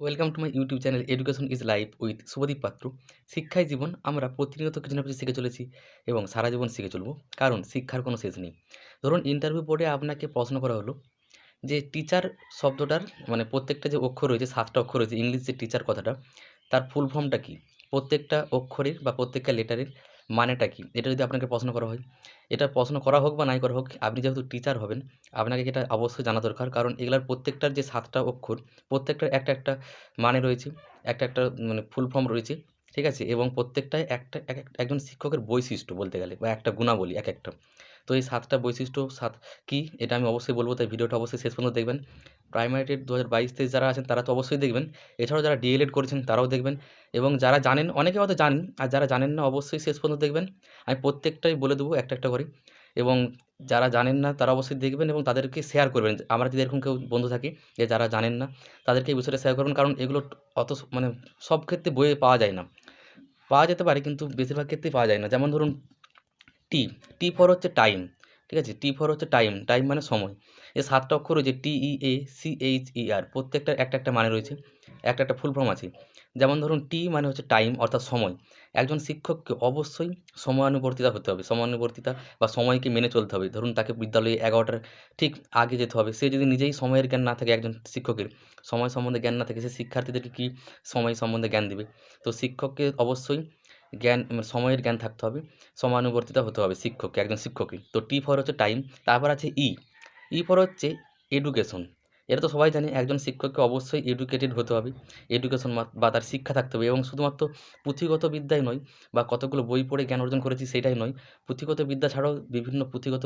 Welcome to my YouTube channel education is life with Shubhadeep Patra শিক্ষাই জীবন, আমরা প্রতিনিয়ত কিছু না কিছু শিখে চলেছি এবং সারা জীবন শিখে চলবো, কারণ শিক্ষার কোনো শেষ নেই। ধরুন ইন্টারভিউ বোর্ডে আপনাকে প্রশ্ন করা হলো যে টিচার শব্দটার মানে প্রত্যেকটা যে অক্ষর রয়েছে, সাতটা অক্ষর রয়েছে ইংলিশ যে টিচার কথাটা, তার ফুল ফর্মটা কী? প্রত্যেকটা অক্ষরের বা প্রত্যেকটা লেটারের মানেটা কি? এটা যদি আপনাকে প্রশ্ন করা হয়, এটা প্রশ্ন করা হোক বা নাই করা হোক, আপনি যেহেতু টিচার হবেন, আপনাকে এটা অবশ্যই জানা দরকার। কারণ এগুলোর প্রত্যেকটার যে সাতটা অক্ষর, প্রত্যেকটার একটা একটা মানে রয়েছে, একটা একটা মানে ফুল ফর্ম রয়েছে, ঠিক আছে? এবং প্রত্যেকটায় একটা, এক এক- একজন শিক্ষকের বৈশিষ্ট্য বলতে গেলে, বা একটা গুণাবলী, এক একটা। তো এই সাতটা বৈশিষ্ট্য সাত কী এটা আমি অবশ্যই বলব, তাই ভিডিওটা অবশ্যই শেষ পর্যন্ত দেখবেন। প্রাইমারি টেট দু হাজার বাইশ তেইশ যারা আছেন তারা তো অবশ্যই দেখবেন। এছাড়াও যারা ডিএলএড করেছেন তারাও দেখবেন এবং যারা জানেন, অনেকে হয়তো জানেন আর যারা জানেন না অবশ্যই শেষ পর্যন্ত দেখবেন। আমি প্রত্যেকটাই বলে দেবো একটা একটা করে এবং যারা জানেন না তারা অবশ্যই দেখবেন এবং তাদেরকে শেয়ার করবেন। আমরা যদি এরকম কেউ বন্ধু থাকি যে যারা জানেন না তাদেরকে এই বিষয়টা শেয়ার করবেন কারণ এগুলো অত মানে সব ক্ষেত্রে বইয়ে পাওয়া যায় না। পাওয়া যেতে পারে কিন্তু বেশিরভাগ ক্ষেত্রেই পাওয়া যায় না। যেমন ধরুন টি টি ফর হচ্ছে টাইম ঠিক আছে? টি ফর হচ্ছে টাইম টাইম মানে সময়। এই সাতটা অক্ষর রয়েছে টি ই এ সি এইচ ই আর প্রত্যেকটার একটা একটা মানে রয়েছে, একটা একটা ফুল ফর্ম আছে। যেমন ধরুন টি মানে হচ্ছে টাইম অর্থাৎ সময়। একজন শিক্ষককে অবশ্যই সময়ানুবর্তিতা হতে হবে। সময়ানুবর্তিতা বা সময়কে মেনে চলতে হবে। ধরুন, তাকে বিদ্যালয়ে এগারোটার ঠিক আগে যেতে হবে। সে যদি নিজেই সময়ের জ্ঞান না থাকে একজন শিক্ষকের, সময় সম্বন্ধে জ্ঞান না থাকে, সে শিক্ষার্থীদেরকে কী সময় সম্বন্ধে জ্ঞান দেবে? তো শিক্ষককে অবশ্যই জ্ঞান মানে সময়ের জ্ঞান থাকতে হবে, সমানুবর্তিতা হতে হবে শিক্ষককে, একজন শিক্ষককে। তো টি ফর হচ্ছে টাইম তারপর আছে ই ই ফর হচ্ছে এডুকেশন এটা তো সবাই জানে, একজন শিক্ষককে অবশ্যই এডুকেটেড হতে হবে। এডুকেশন বা তার শিক্ষা থাকতে হবে এবং শুধুমাত্র পুঁথিগত বিদ্যাই নয়, বা কতগুলো বই পড়ে জ্ঞান অর্জন করেছি সেটাই নয়, পুঁথিগত বিদ্যা ছাড়াও বিভিন্ন পুঁথিগত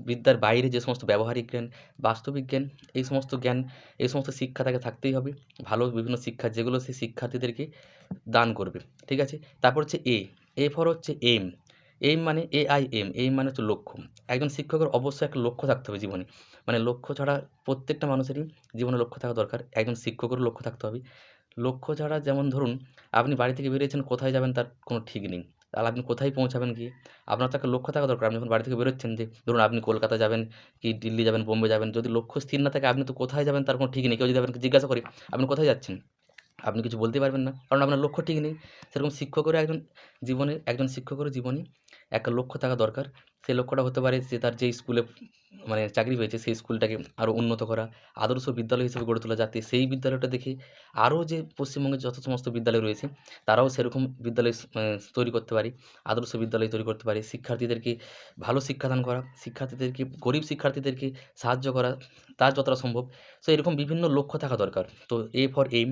বিদ্যার বাইরে যে সমস্ত ব্যবহারিক জ্ঞান, বাস্তবিক জ্ঞান, এই সমস্ত জ্ঞান, এই সমস্ত শিক্ষা তাকে থাকতেই হবে। ভালো বিভিন্ন শিক্ষা, যেগুলো সে শিক্ষার্থীদেরকে দান করবে। ঠিক আছে? তারপর হচ্ছে এ এ ফর হচ্ছে এম এইম মানে এ আই এম এইম মানে হচ্ছে লক্ষ্য। একজন শিক্ষকের অবশ্যই একটা লক্ষ্য থাকতে হবে জীবনে। মানে লক্ষ্য ছাড়া প্রত্যেকটা মানুষেরই জীবনে লক্ষ্য থাকা দরকার। একজন শিক্ষকেরও লক্ষ্য থাকতে হবে। লক্ষ্য ছাড়া যেমন ধরুন, আপনি বাড়ি থেকে বেরিয়েছেন, কোথায় যাবেন তার কোনো ঠিক নেই। তাহলে আপনি কোথায় পৌঁছাবেন কি আপনার তো একটা লক্ষ্য থাকা দরকার। আপনি যখন বাড়ি থেকে বেরোচ্ছেন যে, ধরুন আপনি কলকাতা যাবেন কি দিল্লি যাবেন, বোম্বে যাবেন, যদি লক্ষ্য স্থির না থাকে, আপনি তো কোথায় যাবেন তার কোনো ঠিক নেই। কেউ যদি আপনাকে জিজ্ঞাসা করে, আপনি কোথায় যাচ্ছেন? আপনি কিছু বলতে পারবেন না। কারণ আপনার লক্ষ্য ঠিক নেই। সেরকম শিক্ষকেরও একজন জীবনে, একজন শিক্ষকেরও জীবনে একটা লক্ষ্য থাকা দরকার। সেই লক্ষ্যটা হতে পারে যে তার যে স্কুলে মানে চাকরি পেয়েছে, সেই স্কুলটাকে আরও উন্নত করা, আদর্শ বিদ্যালয় হিসেবে গড়ে তোলা যাতে সেই বিদ্যালয়টা দেখে আরও যে পশ্চিমবঙ্গের যত সমস্ত বিদ্যালয় রয়েছে, তারাও সেরকম বিদ্যালয় তৈরি করতে পারে, আদর্শ বিদ্যালয় তৈরি করতে পারে। শিক্ষার্থীদেরকে ভালো শিক্ষাদান করা, শিক্ষার্থীদেরকে, গরিব শিক্ষার্থীদেরকে সাহায্য করা তার যতটা সম্ভব। সো এরকম বিভিন্ন লক্ষ্য থাকা দরকার। তো এ ফর এইম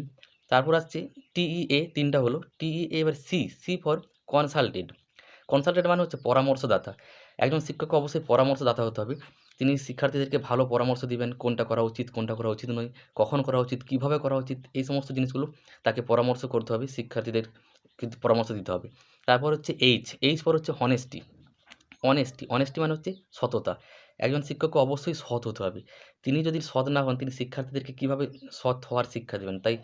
তারপর আসছে টিইএ তিনটা হলো। টিইএ এবার C C for consulted consultant মানে হচ্ছে পরামর্শদাতা। একজন শিক্ষককে অবশ্যই পরামর্শদাতা হতে হবে। তিনি শিক্ষার্থীদেরকে ভালো পরামর্শ দিবেন, কোনটা করা উচিত, কোনটা করা উচিত নয়, কখন করা উচিত, কীভাবে করা উচিত, এই সমস্ত জিনিসগুলো তাকে পরামর্শ করতে হবে, শিক্ষার্থীদের কিন্তু পরামর্শ দিতে হবে। তারপর হচ্ছে এইচ এইচ পর হচ্ছে হনেস্টি অনেস্টি অনেস্টি মানে হচ্ছে সততা। একজন শিক্ষককে অবশ্যই সৎ হতে হবে। তিনি যদি সৎ না হন, তিনি শিক্ষার্থীদেরকে কীভাবে সৎ হওয়ার শিক্ষা দেবেন? তাই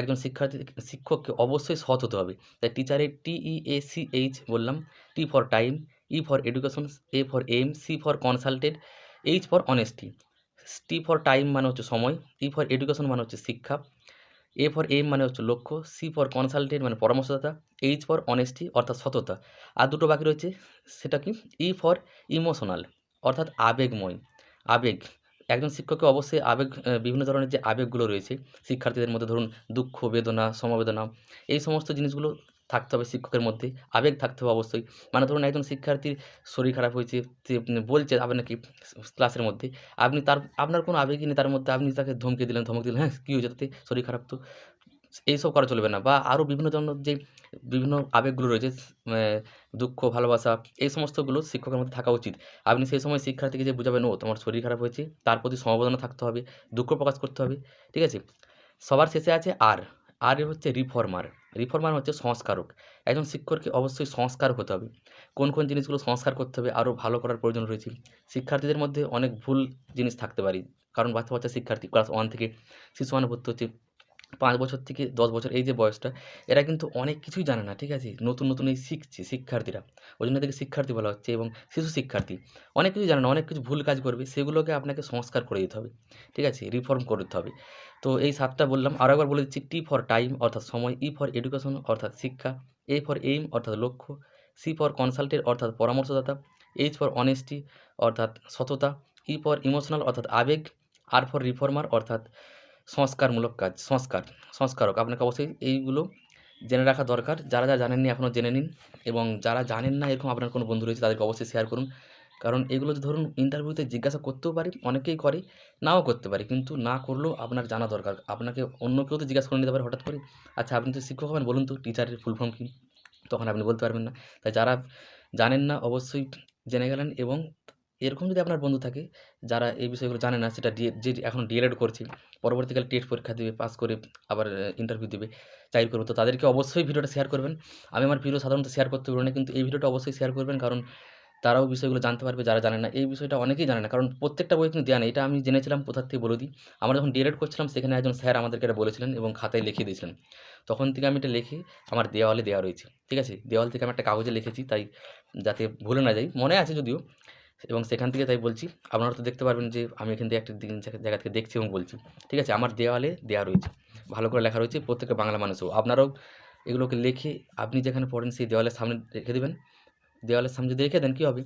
একজন শিক্ষার্থী, শিক্ষককে অবশ্যই সৎ হতে হবে। তাই টিচারের টি ই এ সি এইচ বললাম T for time E for education A for M C for consulted H for honesty T for time মানে হচ্ছে সময় ই ফর এডুকেশন মানে হচ্ছে শিক্ষা এ ফর এম মানে হচ্ছে লক্ষ্য সি ফর কনসালটেন্ট মানে পরামর্শদাতা এইচ ফর অনেস্টি অর্থাৎ সততা। আর দুটো বাকি রয়েছে, সেটা কি? ই ফর ইমোশনাল অর্থাৎ আবেগময়। আবেগ, একজন শিক্ষককে অবশ্যই আবেগ বিভিন্ন ধরনের যে আবেগগুলো রয়েছে, শিক্ষার্থীদের মধ্যে ধরুন দুঃখ, বেদনা, সমবেদনা, এই সমস্ত জিনিসগুলো থাকতে হবে শিক্ষকের মধ্যে। আবেগ থাকতে হবে অবশ্যই। মানে ধরুন একজন শিক্ষার্থীর শরীর খারাপ হয়েছে বলছে আবার নাকি ক্লাসের মধ্যে, আপনি তার, আপনার কোনো আবেগই নেই তার মধ্যে, আপনি তাকে ধমকে দিলেন, ধমক দিলেন হ্যাঁ কী হয়েছে তাতে? শরীর খারাপ তো? এইসব করা চলবে না বা আরও বিভিন্ন ধরনের যে বিভিন্ন আবেগগুলো রয়েছে দুঃখ, ভালোবাসা, এই সমস্তগুলো শিক্ষকের মধ্যে থাকা উচিত। আপনি সেই সময় শিক্ষার্থীকে যে বুঝাবেন, ও, তোমার শরীর খারাপ হয়েছে। তার প্রতি সমবেদনা থাকতে হবে, দুঃখ প্রকাশ করতে হবে, ঠিক আছে? সবার শেষে আছে আর। আর হচ্ছে রিফর্মার। রিফর্মার হচ্ছে সংস্কারক। একজন শিক্ষককে অবশ্যই সংস্কারক হতে হবে। কোন কোন জিনিসগুলো সংস্কার করতে হবে আরও ভালো করার প্রয়োজন রয়েছে। শিক্ষার্থীদের মধ্যে অনেক ভুল জিনিস থাকতে পারে। কারণ বাচ্চা বাচ্চা শিক্ষার্থী ক্লাস ওয়ান থেকে শিশু ওয়ানে ভর্তি হচ্ছে। পাঁচ বছর থেকে দশ বছর এই যে বয়সটা এরা কিন্তু অনেক কিছুই জানে না ঠিক আছে? নতুন নতুন এই শিখছে শিক্ষার্থীরা। ওই জন্য এদেরকে শিক্ষার্থী বলা হচ্ছে এবং শিশু শিক্ষার্থী। অনেক কিছু জানে না অনেক কিছু ভুল কাজ করবে সেগুলোকে আপনাকে সংস্কার করে দিতে হবে ঠিক আছে? রিফর্ম করে দিতে হবে। তো এই সাতটা বললাম। আরও একবার বলে দিচ্ছি টি ফর টাইম অর্থাৎ সময়, ই ফর এডুকেশন অর্থাৎ শিক্ষা, এ ফর এইম অর্থাৎ লক্ষ্য, সি ফর কনসালটেন্ট অর্থাৎ পরামর্শদাতা, এইচ ফর অনেস্টি অর্থাৎ সততা, ই ফর ইমোশনাল অর্থাৎ আবেগ, আর ফর রিফর্মার অর্থাৎ সংস্কারমূলক কাজ সংস্কার সংস্কারক। আপনাকে অবশ্যই এইগুলো জেনে রাখা দরকার। যারা, যারা জানেননি এখনও জেনে নিন এবং যারা জানেন না এরকম আপনার কোনো বন্ধু রয়েছে তাদেরকে অবশ্যই শেয়ার করুন। কারণ এগুলো ধরুন ইন্টারভিউতে জিজ্ঞাসা করতেও পারি অনেকেই করে, নাও করতে পারে। কিন্তু না করলেও আপনার জানা দরকার। আপনাকে অন্য কেউ তো জিজ্ঞাসা করে নিতে পারে হঠাৎ করে, "আচ্ছা আপনি তো শিক্ষক হবেন বলুন তো টিচারের ফুল ফর্ম কী?" তখন আপনি বলতে পারবেন না। তাই যারা জানেন না অবশ্যই জেনে গেলেন এবং এরকম যদি আপনার বন্ধু থাকে যারা এই বিষয়গুলো জানে না সেটা যে এখন ডিএলএড করছে, পরবর্তীকালে টেট পরীক্ষা দেবে, পাস করে আবার ইন্টারভিউ দেবে, চাকরি করবে। তো তাদেরকে অবশ্যই ভিডিওটা শেয়ার করবেন। আমি আমার ভিডিও সাধারণত শেয়ার করতে বলি না কিন্তু এই ভিডিওটা অবশ্যই শেয়ার করবেন কারণ তারাও বিষয়গুলো জানতে পারবে যারা জানে না। এই বিষয়টা অনেকেই জানে না। কারণ প্রত্যেকটা বই কিন্তু দেয়া নেই। এটা আমি জেনেছিলাম কোথার থেকে বলে দিই। আমরা যখন ডিএলএড করছিলাম সেখানে একজন স্যার আমাদেরকে এটা বলেছিলেন এবং খাতায় লিখিয়ে দিয়েছিলেন। তখন থেকে আমি এটা লিখে আমার দেওয়ালে দেওয়া রয়েছে। ঠিক আছে? দেওয়াল থেকে আমি একটা কাগজে লিখেছি তাই যাতে ভুলে না যাই। মনে আছে যদিও এবং সেখান থেকে তাই বলছি। আপনারা তো দেখতে পারবেন যে আমি এখান থেকে একটা জায়গা থেকে দেখছি এবং বলছি। ঠিক আছে? আমার দেওয়ালে দেওয়া রয়েছে। ভালো করে লেখা রয়েছে, প্রত্যেকটা বাংলা মানুষও। আপনারাও এগুলোকে লিখে আপনি যেখানে পড়েন সেই দেওয়ালের সামনে রেখে দেবেন দেওয়ালের সামনে যদি রেখে দেন, কী হবে?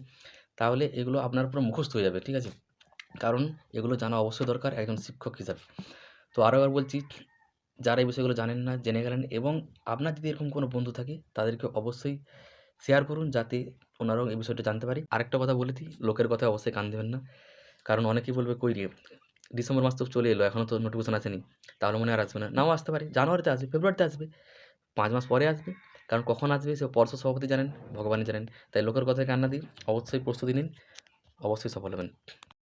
তাহলে এগুলো আপনার পুরো মুখস্থ হয়ে যাবে। ঠিক আছে? কারণ এগুলো জানা অবশ্যই দরকার একজন শিক্ষক হিসাবে। তো আরও একবার বলছি, যারা এই বিষয়গুলো জানেন না, জেনে গেলেন এবং আপনার যদি এরকম কোনো বন্ধু থাকে, তাদেরকে অবশ্যই শেয়ার করুন যাতে ওনারাও এই বিষয়টা জানতে পারি আরেকটা কথা বলে দিই, লোকের কথা অবশ্যই কান দেবেন না। কারণ অনেকেই বলবে, "কই রে? ডিসেম্বর মাস তো চলে এলো এখনও তো নোটিফিকেশন আসেনি। তাহলে মনে আর আসবে না।" নাও আসতে পারে। জানুয়ারিতে আসবে, ফেব্রুয়ারিতে আসবে, পাঁচ মাস পরে আসবে। কারণ কখন আসবে সে পরশু সভাপতি জানেন, ভগবানই জানেন। তাই লোকের কথায় কান্না দিই অবশ্যই প্রস্তুতি নিন। অবশ্যই সফল হবেন।